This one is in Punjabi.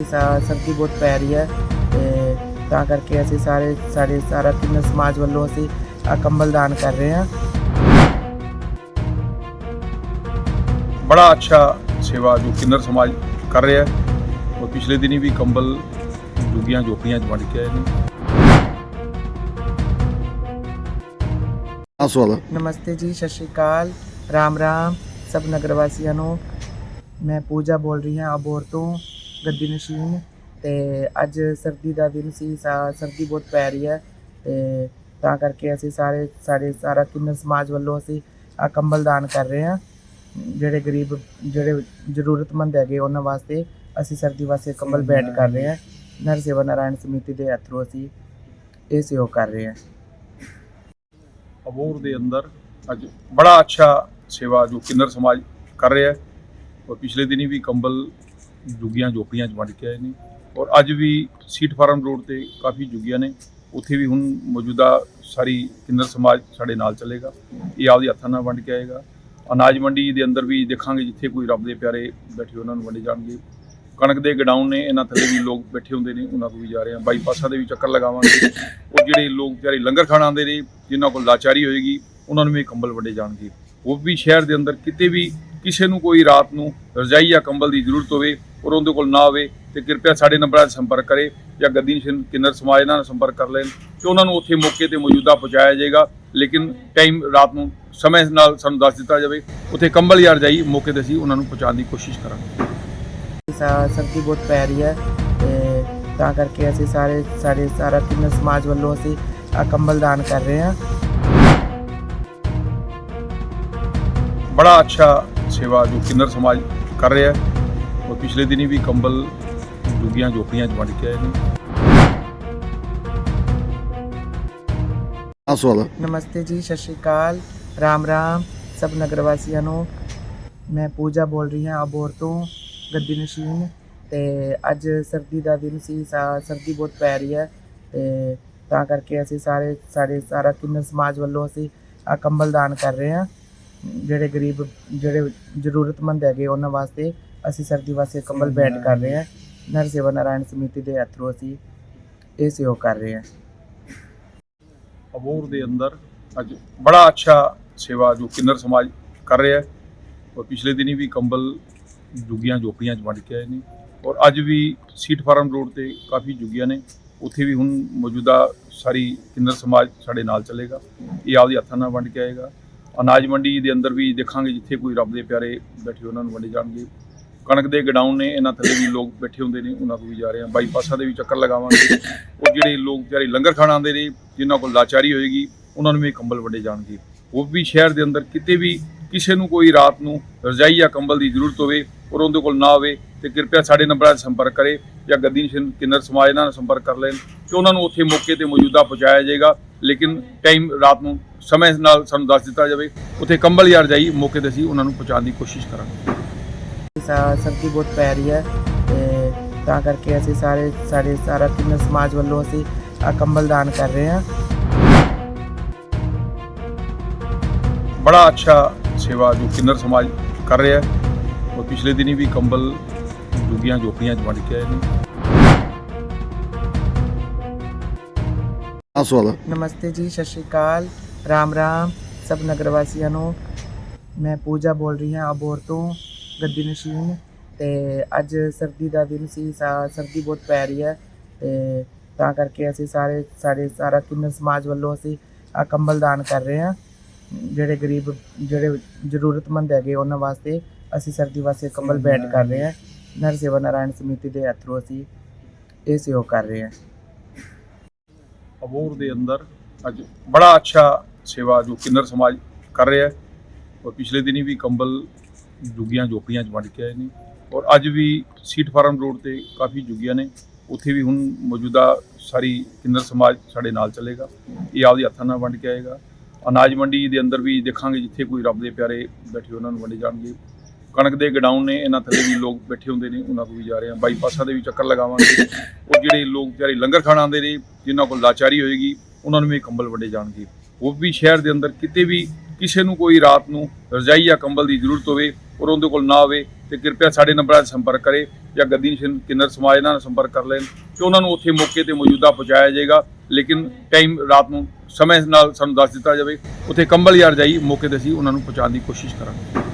ਸਾ- ਸਰਦੀ ਬਹੁਤ ਪੈ ਰਹੀ ਹੈ ਤੇ ਤਾਂ ਕਰਕੇ ਅਸੀਂ ਸਾਰੇ ਸਾਡੇ ਸਾਰਾ ਕਿੰਨਾ ਸਮਾਜ ਵੱਲੋਂ ਅਸੀਂ ਆ ਕੰਬਲ ਦਾਨ ਕਰ ਰਹੇ ਹਾਂ। ਬੜਾ ਅੱਛਾ ਸੇਵਾ ਜੋ ਕਿੰਨਰ ਸਮਾਜ ਕਰ ਰਿਹਾ ਹੈ। ਉਹ ਪਿਛਲੇ ਦਿਨੀ ਵੀ ਕੰਬਲ ਜੁਗੀਆਂ ਝੋਪੜੀਆਂ 'ਚ ਵੰਡ ਕੇ ਆਏ ਨੇ। ਸਵਾਲ ਨਮਸਤੇ ਜੀ ਸਤਿ ਸ਼੍ਰੀ ਅਕਾਲ। ਰਾਮ ਰਾਮ ਸਭ ਨਗਰ ਵਾਸੀਆਂ ਨੂੰ। ਮੈਂ ਪੂਜਾ ਬੋਲ ਰਹੀ ਹਾਂ ਅਬੋਰ ਤੋਂ। ਗੱਦੀ ਨਸ਼ੀਨ ਤੇ ਅੱਜ ਸਰਦੀ ਦਾ ਦਿਨ ਸੀ ਸਾ- ਸਰਦੀ ਬਹੁਤ ਪੈ ਰਹੀ ਹੈ ਤੇ ਤਾਂ ਕਰਕੇ ਅਸੀਂ ਸਾਰੇ ਸਾਡੇ ਸਾਰਾ ਕਿੰਨਰ ਸਮਾਜ ਵੱਲੋਂ ਅਸੀਂ ਆ ਕੰਬਲ ਦਾਨ ਕਰ ਰਹੇ ਹਾਂ। ਜਿਹੜੇ ਗਰੀਬ ਜਿਹੜੇ ਜ਼ਰੂਰਤਮੰਦ ਹੈਗੇ ਉਹਨਾਂ ਵਾਸਤੇ ਅਸੀਂ ਸਰਦੀ ਵਾਸਤੇ ਕੰਬਲ ਭੇਂਟ ਕਰ ਰਹੇ ਹਾਂ। ਨਰ ਸੇਵਾ ਨਾਰਾਇਣ ਸਮਿਤੀ ਦੇ ਹੱਥੋਂ ਅਸੀਂ ਇਹ ਸਹਿਯੋਗ ਕਰ ਰਹੇ ਹਾਂ। ਅਬੋਰ ਦੇ ਅੰਦਰ ਅੱਜ ਬੜਾ ਅੱਛਾ ਸੇਵਾ ਜੋ ਕਿੰਨਰ ਸਮਾਜ ਕਰ ਰਿਹਾ ਹੈ। ਔਰ ਪਿਛਲੇ ਦਿਨੀ ਵੀ ਕੰਬਲ ਜੁਗੀਆਂ ਝੋਪੜੀਆਂ 'ਚ ਵੰਡ ਕੇ ਆਏ ਨੇ। ਔਰ ਅੱਜ ਵੀ ਸੀਟ ਫਾਰਮ ਰੋਡ ਤੇ ਕਾਫੀ ਜੁਗੀਆਂ ਨੇ। ਉੱਥੇ ਵੀ ਹੁਣ ਮੌਜੂਦਾ ਸਾਰੀ ਕਿੰਨਰ ਸਮਾਜ ਸਾਡੇ ਨਾਲ ਚੱਲੇਗਾ। ਇਹ ਆਪਦੇ ਹੱਥਾਂ ਨਾਲ ਵੰਡ ਕੇ ਆਏਗਾ। ਅਨਾਜ ਮੰਡੀ ਦੇ ਅੰਦਰ ਵੀ ਦੇਖਾਂਗੇ ਜਿੱਥੇ ਕੋਈ ਰੱਬ ਦੇ ਪਿਆਰੇ ਬੈਠੇ ਉਹਨਾਂ ਨੂੰ ਵੰਡੇ ਜਾਣਗੇ। ਕਣਕ ਦੇ ਗਡਾਊਨ ਨੇ, ਇਹਨਾਂ ਥੱਲੇ ਵੀ ਲੋਕ ਬੈਠੇ ਹੁੰਦੇ ਨੇ, ਉਹਨਾਂ ਕੋਲ ਵੀ ਜਾ ਰਹੇ ਆ ਬਾਈਪਾਸਾਂ ਦੇ ਵੀ ਚੱਕਰ ਲਗਾਵਾਂਗੇ। ਉਹ ਜਿਹੜੇ ਲੋਕ ਵਿਚਾਰੇ ਲੰਗਰ ਖਾਣ ਆਉਂਦੇ ਨੇ, ਜਿਨ੍ਹਾਂ ਕੋਲ ਲਾਚਾਰੀ ਹੋਏਗੀ, ਉਹਨਾਂ ਨੂੰ ਵੀ ਕੰਬਲ ਵੰਡੇ ਜਾਣਗੇ। ਉਹ ਵੀ ਸ਼ਹਿਰ ਦੇ ਅੰਦਰ ਕਿਤੇ ਵੀ ਕਿਸੇ ਨੂੰ ਕੋਈ ਰਾਤ ਨੂੰ ਰਜਾਈ ਜਾਂ ਕੰਬਲ ਦੀ ਜ਼ਰੂਰਤ ਹੋਵੇ ਔਰ ਉਹਦੇ ਕੋਲ ਨਾ ਹੋਵੇ ਤੇ ਕਿਰਪਾ ਸਾਡੇ ਨੰਬਰਾਂ 'ਤੇ ਸੰਪਰਕ ਕਰੇ ਜਾਂ ਗੱਦੀ ਨਸ਼ਨ ਕਿੰਨਰ ਸਮਾਜ ਨਾਲ ਸੰਪਰਕ ਕਰ ਲੈਣ ਤੇ ਉਹਨਾਂ ਨੂੰ ਉੱਥੇ ਮੌਕੇ ਤੇ ਮੌਜੂਦਾ ਪਹੁੰਚਾਇਆ ਜਾਏਗਾ। ਲੇਕਿਨ ਟਾਈਮ ਰਾਤ ਨੂੰ ਸਮੇਂ ਨਾਲ ਸਾਨੂੰ ਦੱਸ ਦਿੱਤਾ ਜਾਵੇ। ਉੱਥੇ ਕੰਬਲ ਜਾਂ ਰਜਾਈ ਮੌਕੇ ਤੇ ਅਸੀਂ ਉਹਨਾਂ ਨੂੰ ਪਹੁੰਚਾਉਣ ਦੀ ਕੋਸ਼ਿਸ਼ ਕਰਾਂਗੇ। ਸਾ- ਸਰਦੀ ਬਹੁਤ ਪੈ ਰਹੀ ਹੈ ਤੇ ਤਾਂ ਕਰਕੇ ਅਸੀਂ ਸਾਰੇ ਸਾਡੇ ਸਾਰਾ ਕਿੰਨਾ ਸਮਾਜ ਵੱਲੋਂ ਅਸੀਂ ਆ ਕੰਬਲ ਦਾਨ ਕਰ ਰਹੇ ਹਾਂ। ਬੜਾ ਅੱਛਾ ਸੇਵਾ ਜੋ ਕਿੰਨਰ ਸਮਾਜ ਕਰ ਰਿਹਾ ਹੈ। ਉਹ ਪਿਛਲੇ ਦਿਨੀ ਵੀ ਕੰਬਲ ਜੁਗੀਆਂ ਝੋਪੜੀਆਂ 'ਚ ਵੰਡ ਕੇ ਆਏ ਨੇ। ਸਵਾਲ ਨਮਸਤੇ ਜੀ ਸਤਿ ਸ਼੍ਰੀ ਅਕਾਲ। ਰਾਮ ਰਾਮ ਸਭ ਨਗਰ ਵਾਸੀਆਂ ਨੂੰ। ਮੈਂ ਪੂਜਾ ਬੋਲ ਰਹੀ ਹਾਂ ਅਬੋਰ ਤੋਂ ਗੱਦੀ ਨਸ਼ੀਨ। ਤੇ ਅੱਜ ਸਰਦੀ ਦਾ ਦਿਨ ਸੀ ਸਾ- ਸਰਦੀ ਬਹੁਤ ਪੈ ਰਹੀ ਹੈ। ਤੇ ਤਾਂ ਕਰਕੇ ਅਸੀਂ ਸਾਰੇ ਸਾਡੇ ਸਾਰਾ ਕਿੰਨਰ ਸਮਾਜ ਵੱਲੋਂ ਅਸੀਂ ਆ ਕੰਬਲ ਦਾਨ ਕਰ ਰਹੇ ਹਾਂ। ਜਿਹੜੇ ਗਰੀਬ ਜਿਹੜੇ ਜ਼ਰੂਰਤਮੰਦ ਹੈਗੇ ਉਹਨਾਂ ਵਾਸਤੇ ਅਸੀਂ ਸਰਦੀ ਵਾਸਤੇ ਕੰਬਲ ਭੇਂਟ ਕਰ ਰਹੇ ਹਾਂ। ਨਰ ਸੇਵਾ ਨਾਰਾਇਣ ਸਮਿਤੀ ਦੇ ਹੱਥੋਂ ਅਸੀਂ ਇਹ ਸਹਿਯੋਗ ਕਰ ਰਹੇ ਹਾਂ। ਅਬੋਰ ਦੇ ਅੰਦਰ ਅੱਜ ਬੜਾ ਅੱਛਾ ਸੇਵਾ ਜੋ ਕਿੰਨਰ ਸਮਾਜ ਕਰ ਰਿਹਾ ਹੈ। ਔਰ ਪਿਛਲੇ ਦਿਨੀ ਵੀ ਕੰਬਲ ਜੁਗੀਆਂ ਝੋਪੜੀਆਂ 'ਚ ਵੰਡ ਕੇ ਆਏ ਨੇ। ਔਰ ਅੱਜ ਵੀ ਸੀਟ ਫਾਰਮ ਰੋਡ ਤੇ ਕਾਫੀ ਜੁਗੀਆਂ ਨੇ। ਉੱਥੇ ਵੀ ਹੁਣ ਮੌਜੂਦਾ ਸਾਰੀ ਕਿੰਨਰ ਸਮਾਜ ਸਾਡੇ ਨਾਲ ਚੱਲੇਗਾ। ਇਹ ਆਪਦੇ ਹੱਥਾਂ ਨਾਲ ਵੰਡ ਕੇ ਆਏਗਾ। ਅਨਾਜ ਮੰਡੀ ਦੇ ਅੰਦਰ ਵੀ ਦੇਖਾਂਗੇ ਜਿੱਥੇ ਕੋਈ ਰੱਬ ਦੇ ਪਿਆਰੇ ਬੈਠੇ ਉਹਨਾਂ ਨੂੰ ਵੰਡੇ ਜਾਣਗੇ। ਕਣਕ ਦੇ ਗਡਾਊਨ ਨੇ, ਇਹਨਾਂ ਥੱਲੇ ਵੀ ਲੋਕ ਬੈਠੇ ਹੁੰਦੇ ਨੇ, ਉਹਨਾਂ ਕੋਲ ਵੀ ਜਾ ਰਹੇ ਆ ਬਾਈਪਾਸਾਂ ਦੇ ਵੀ ਚੱਕਰ ਲਗਾਵਾਂਗੇ। ਉਹ ਜਿਹੜੇ ਲੋਕ ਵਿਚਾਰੇ ਲੰਗਰ ਖਾਣ ਆਉਂਦੇ ਨੇ, ਜਿਨ੍ਹਾਂ ਕੋਲ ਲਾਚਾਰੀ ਹੋਏਗੀ, ਉਹਨਾਂ ਨੂੰ ਵੀ ਕੰਬਲ ਵੰਡੇ ਜਾਣਗੇ। ਉਹ ਵੀ ਸ਼ਹਿਰ ਦੇ ਅੰਦਰ ਕਿਤੇ ਵੀ ਕਿਸੇ ਨੂੰ ਕੋਈ ਰਾਤ ਨੂੰ ਰਜਾਈ ਜਾਂ ਕੰਬਲ ਦੀ ਜ਼ਰੂਰਤ ਹੋਵੇ, ਔਰ ਉਹਦੇ ਕੋਲ ਨਾ ਹੋਵੇ, ਤੇ ਕਿਰਪਾ ਸਾਡੇ ਨੰਬਰਾਂ 'ਤੇ ਸੰਪਰਕ ਕਰੇ ਜਾਂ ਗੱਦੀ ਕਿੰਨਰ ਸਮਾਜ ਨਾਲ ਸੰਪਰਕ ਕਰ ਲੈਣ ਤੇ ਉਹਨਾਂ ਨੂੰ ਉੱਥੇ ਮੌਕੇ ਤੇ ਮੌਜੂਦਾ ਪਹੁੰਚਾਇਆ ਜਾਏਗਾ। ਲੇਕਿਨ ਟਾਈਮ ਰਾਤ ਨੂੰ ਸਮੇਂ ਨਾਲ ਸਾਨੂੰ ਦੱਸ ਦਿੱਤਾ ਜਾਵੇ। ਉੱਥੇ ਕੰਬਲ ਜਾਂ ਰਜਾਈ ਮੌਕੇ ਤੇ ਅਸੀਂ ਉਹਨਾਂ ਨੂੰ ਪਹੁੰਚਾਉਣ ਦੀ ਕੋਸ਼ਿਸ਼ ਕਰਾਂਗੇ। ਸਾ- ਸਰਦੀ ਬਹੁਤ ਪੈ ਰਹੀ ਹੈ ਤੇ ਤਾਂ ਕਰਕੇ ਅਸੀਂ ਸਾਰੇ ਸਾਡੇ ਸਾਰਾ ਕਿੰਨਾ ਸਮਾਜ ਵੱਲੋਂ ਅਸੀਂ ਆ ਕੰਬਲ ਦਾਨ ਕਰ ਰਹੇ ਹਾਂ। ਬੜਾ ਅੱਛਾ ਸੇਵਾ ਜੋ ਕਿੰਨਰ ਸਮਾਜ ਕਰ ਰਿਹਾ ਹੈ। ਉਹ ਪਿਛਲੇ ਦਿਨੀ ਵੀ ਕੰਬਲ ਜੁਗੀਆਂ ਝੋਪੜੀਆਂ 'ਚ ਵੰਡ ਕੇ ਆਏ ਨੇ। ਨਮਸਤੇ ਜੀ ਸਤਿ ਸ਼੍ਰੀ ਅਕਾਲ। ਰਾਮ ਰਾਮ ਸਭ ਨਗਰ ਵਾਸੀਆਂ ਨੂੰ। ਮੈਂ ਪੂਜਾ ਬੋਲ ਰਹੀ ਹਾਂ ਅਬੋਰ ਤੋਂ। ਗੱਦੀ ਨਸ਼ੀਨ ਤੇ ਅੱਜ ਸਰਦੀ ਦਾ ਦਿਨ ਸੀ ਸਾ- ਸਰਦੀ ਬਹੁਤ ਪੈ ਰਹੀ ਹੈ ਤੇ ਤਾਂ ਕਰਕੇ ਅਸੀਂ ਸਾਰੇ ਸਾਡੇ ਸਾਰਾ ਕਿੰਨਰ ਸਮਾਜ ਵੱਲੋਂ ਅਸੀਂ ਆ ਕੰਬਲ ਦਾਨ ਕਰ ਰਹੇ ਹਾਂ। ਜਿਹੜੇ ਗਰੀਬ ਜਿਹੜੇ ਜ਼ਰੂਰਤਮੰਦ ਹੈਗੇ ਉਹਨਾਂ ਵਾਸਤੇ ਅਸੀਂ ਸਰਦੀ ਵਾਸਤੇ ਕੰਬਲ ਭੇਂਟ ਕਰ ਰਹੇ ਹਾਂ। ਨਰ ਸੇਵਾ ਨਾਰਾਇਣ ਸਮਿਤੀ ਦੇ ਹੱਥੋਂ ਅਸੀਂ ਇਹ ਸਹਿਯੋਗ ਕਰ ਰਹੇ ਹਾਂ। ਅਬੋਰ ਦੇ ਅੰਦਰ ਅੱਜ ਬੜਾ ਅੱਛਾ ਸੇਵਾ ਜੋ ਕਿੰਨਰ ਸਮਾਜ ਕਰ ਰਿਹਾ ਹੈ। ਔਰ ਪਿਛਲੇ ਦਿਨੀ ਵੀ ਕੰਬਲ ਜੁਗੀਆਂ ਝੋਪੜੀਆਂ 'ਚ ਵੰਡ ਕੇ ਆਏ ਨੇ। ਔਰ ਅੱਜ ਵੀ ਸੀਟ ਫਾਰਮ ਰੋਡ ਤੇ ਕਾਫੀ ਜੁਗੀਆਂ ਨੇ। ਉੱਥੇ ਵੀ ਹੁਣ ਮੌਜੂਦਾ ਸਾਰੀ ਕਿੰਨਰ ਸਮਾਜ ਸਾਡੇ ਨਾਲ ਚੱਲੇਗਾ। ਇਹ ਆਪਦੇ ਹੱਥਾਂ ਨਾਲ ਵੰਡ ਕੇ ਆਏਗਾ। ਅਨਾਜ ਮੰਡੀ ਦੇ ਅੰਦਰ ਵੀ ਦੇਖਾਂਗੇ ਜਿੱਥੇ ਕੋਈ ਰੱਬ ਦੇ ਪਿਆਰੇ ਬੈਠੇ ਉਹਨਾਂ ਨੂੰ ਵੰਡੇ ਜਾਣਗੇ। ਕਣਕ ਦੇ ਗਡਾਊਨ ਨੇ, ਇਹਨਾਂ ਥੱਲੇ ਵੀ ਲੋਕ ਬੈਠੇ ਹੁੰਦੇ ਨੇ, ਉਹਨਾਂ ਕੋਲ ਵੀ ਜਾ ਰਹੇ ਆ ਬਾਈਪਾਸਾਂ ਦੇ ਵੀ ਚੱਕਰ ਲਗਾਵਾਂਗੇ। ਉਹ ਜਿਹੜੇ ਲੋਕ ਵਿਚਾਰੇ ਲੰਗਰ ਖਾਣ ਆਉਂਦੇ ਨੇ, ਜਿਨ੍ਹਾਂ ਕੋਲ ਲਾਚਾਰੀ ਹੋਏਗੀ, ਉਹਨਾਂ ਨੂੰ ਵੀ ਕੰਬਲ ਵੰਡੇ ਜਾਣਗੇ। ਉਹ ਵੀ ਸ਼ਹਿਰ ਦੇ ਅੰਦਰ ਕਿਤੇ ਵੀ ਕਿਸੇ ਨੂੰ ਕੋਈ ਰਾਤ ਨੂੰ ਰਜਾਈ ਜਾਂ ਕੰਬਲ ਦੀ ਜ਼ਰੂਰਤ ਹੋਵੇ ਔਰ ਉਹਦੇ ਕੋਲ ਨਾ ਆਵੇ ਤੇ ਕਿਰਪਾ ਸਾਡੇ ਨੰਬਰਾਂ 'ਤੇ ਸੰਪਰਕ ਕਰੇ ਜਾਂ ਗੱਦੀ ਨਸ਼ਨ ਕਿੰਨਰ ਸਮਾਜ ਇਹਨਾਂ ਨਾਲ ਸੰਪਰਕ ਕਰ ਲੈਣ ਤੇ ਉਹਨਾਂ ਨੂੰ ਉੱਥੇ ਮੌਕੇ ਤੇ ਮੌਜੂਦਾ ਪਹੁੰਚਾਇਆ ਜਾਏਗਾ। ਲੇਕਿਨ ਟਾਈਮ ਰਾਤ ਨੂੰ ਸਮੇਂ ਨਾਲ ਸਾਨੂੰ ਦੱਸ ਦਿੱਤਾ ਜਾਵੇ। ਉੱਥੇ ਕੰਬਲ ਯਾਰ ਜਾਈ ਮੌਕੇ ਤੇ ਅਸੀਂ ਉਹਨਾਂ ਨੂੰ ਪਹੁੰਚਾਉਣ ਦੀ ਕੋਸ਼ਿਸ਼ ਕਰਾਂਗੇ।